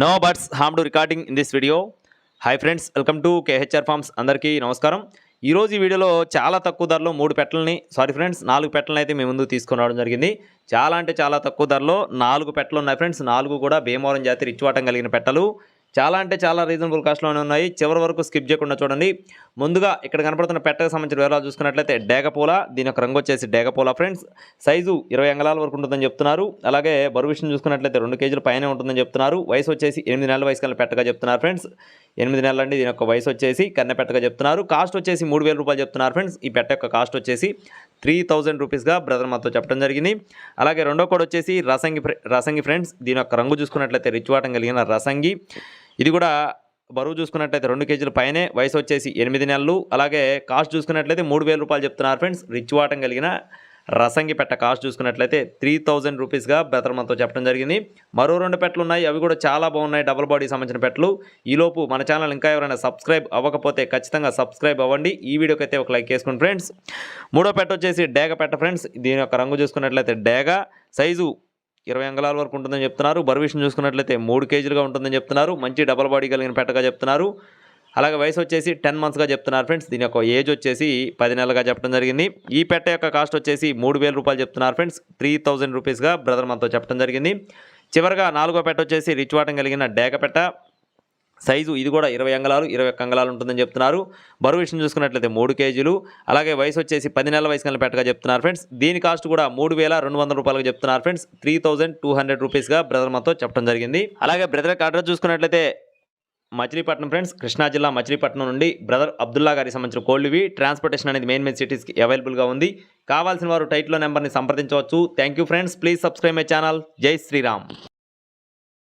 No birds harm to recording in this video hi friends welcome to KHR farms అందరికీ నమస్కారం. ఈరోజు ఈ వీడియోలో చాలా తక్కువ ధరలో మూడు పెట్టలని సారీ ఫ్రెండ్స్ నాలుగు పెట్టలను అయితే మేము ముందు తీసుకుని రావడం జరిగింది. చాలా అంటే చాలా తక్కువ ధరలో నాలుగు పెట్టలు ఉన్నాయి ఫ్రెండ్స్ నాలుగు కూడా భీమవరం జాతి రిచ్వాటం కలిగిన పెట్టలు. చాలా అంటే చాలా రీజనబుల్ కాస్ట్లోనే ఉన్నాయి. చివరి వరకు స్కిప్ చేయకుండా చూడండి. ముందుగా ఇక్కడ కనపడుతున్న పెట్టకు సంబంధించిన వివరాలు చూసుకున్నట్లయితే డేగపూల దీని యొక్క రంగు వచ్చేసి డేగపూల ఫ్రెండ్స్ సైజు ఇరవై అంగళాల వరకు ఉంటుందని చెప్తున్నారు. అలాగే బరువు విషయం చూసుకున్నట్లయితే రెండు కేజీల పైనే ఉంటుందని చెప్తున్నారు. వయసు వచ్చేసి ఎనిమిది నెలల వయసు కన్నా పెట్టగా చెప్తున్నారు ఫ్రెండ్స్ ఎనిమిది నెలలు అండి దీని యొక్క వయసు వచ్చేసి కన్నె పెట్టగా చెప్తున్నారు. కాస్ట్ వచ్చేసి మూడు వేల రూపాయలు చెప్తున్నారు ఫ్రెండ్స్ ఈ పెట్ట యొక్క కాస్ట్ వచ్చేసి త్రీ థౌజండ్ రూపీస్గా బ్రదర్ మాతో చెప్పడం జరిగింది. అలాగే రెండో కోడ్ వచ్చేసి రసంగి రసంగి ఫ్రెండ్స్ దీని యొక్క రంగు చూసుకున్నట్లయితే రిచ్ వాటం కలిగిన రసంగి. ఇది కూడా బరువు చూసుకున్నట్లయితే రెండు కేజీల పైనే వయసు వచ్చేసి ఎనిమిది నెలలు. అలాగే కాస్ట్ చూసుకున్నట్లయితే మూడు వేల రూపాయలు చెప్తున్నారు ఫ్రెండ్స్. రిచ్ వాటం కలిగిన రసంగి పెట్ట కాస్ట్ చూసుకున్నట్లయితే త్రీ థౌజండ్ రూపీస్గా బెదర్ చెప్పడం జరిగింది. మరో రెండు పెట్టలు ఉన్నాయి. అవి కూడా చాలా బాగున్నాయి. డబుల్ బాడీ సంబంధించిన పెట్టలు. ఈలోపు మన ఛానల్ ఇంకా ఎవరైనా సబ్స్క్రైబ్ అవ్వకపోతే ఖచ్చితంగా సబ్స్క్రైబ్ అవ్వండి. ఈ వీడియోకి అయితే ఒక లైక్ చేసుకోండి ఫ్రెండ్స్. మూడో పెట్ట వచ్చేసి డేగ పెట్ట ఫ్రెండ్స్. దీని యొక్క రంగు చూసుకున్నట్లయితే డేగ. సైజు ఇరవై అంగళాల వరకు ఉంటుందని చెప్తున్నారు. బరువు విషయం చూసుకున్నట్లయితే మూడు కేజీలుగా ఉంటుందని చెప్తున్నారు. మంచి డబల్ బాడీ కలిగిన పెట్టగా చెప్తున్నారు. అలాగే వయసు వచ్చేసి టెన్ మంత్స్గా చెప్తున్నారు ఫ్రెండ్స్ దీని యొక్క ఏజ్ వచ్చేసి పది నెలలుగా చెప్పడం జరిగింది. ఈ పెట్ట యొక్క కాస్ట్ వచ్చేసి మూడు వేల రూపాయలు చెప్తున్నారు ఫ్రెండ్స్ త్రీ థౌజండ్ రూపీస్గా బ్రదర్ మనతో చెప్పడం జరిగింది. చివరిగా నాలుగో పెట్ట వచ్చేసి రిచ్ వాటం కలిగిన డేక పెట్ట. సైజు ఇది కూడా ఇరవై అంగళాలు ఇరవై ఒక్క అంగళాలు ఉంటుందని చెప్తున్నారు. బరువు విషయం చూసుకున్నట్లయితే మూడు కేజీలు. అలాగే వయసు వచ్చేసి పది నెలల వయసు కలిగిన పెట్టగా చెప్తున్నారు ఫ్రెండ్స్. దీని కాస్ట్ కూడా మూడు వేల రెండు వందల రూపాయలకు చెప్తున్నారు friends. Three thousand two hundred రూపీస్గా brother మాతో చెప్పడం జరిగింది. అలాగే బ్రదర్ యొక్క అడ్రస్ చూసుకున్నట్లయితే మచిలీపట్నం ఫ్రెండ్స్ కృష్ణా జిల్లా మచిలీపట్నం నుండి బ్రదర్ అబ్దుల్లా గారికి సంబంధించిన కోల్డ్వి ట్రాన్స్పోర్టేషన్ అనేది మెయిన్ మెయిన్ సిటీస్కి అవైలబుల్గా ఉంది. కావాల్సిన వారు టైట్లో నెంబర్ని సంప్రదించవచ్చు. Thank you friends. Please subscribe my channel. జై శ్రీరామ్.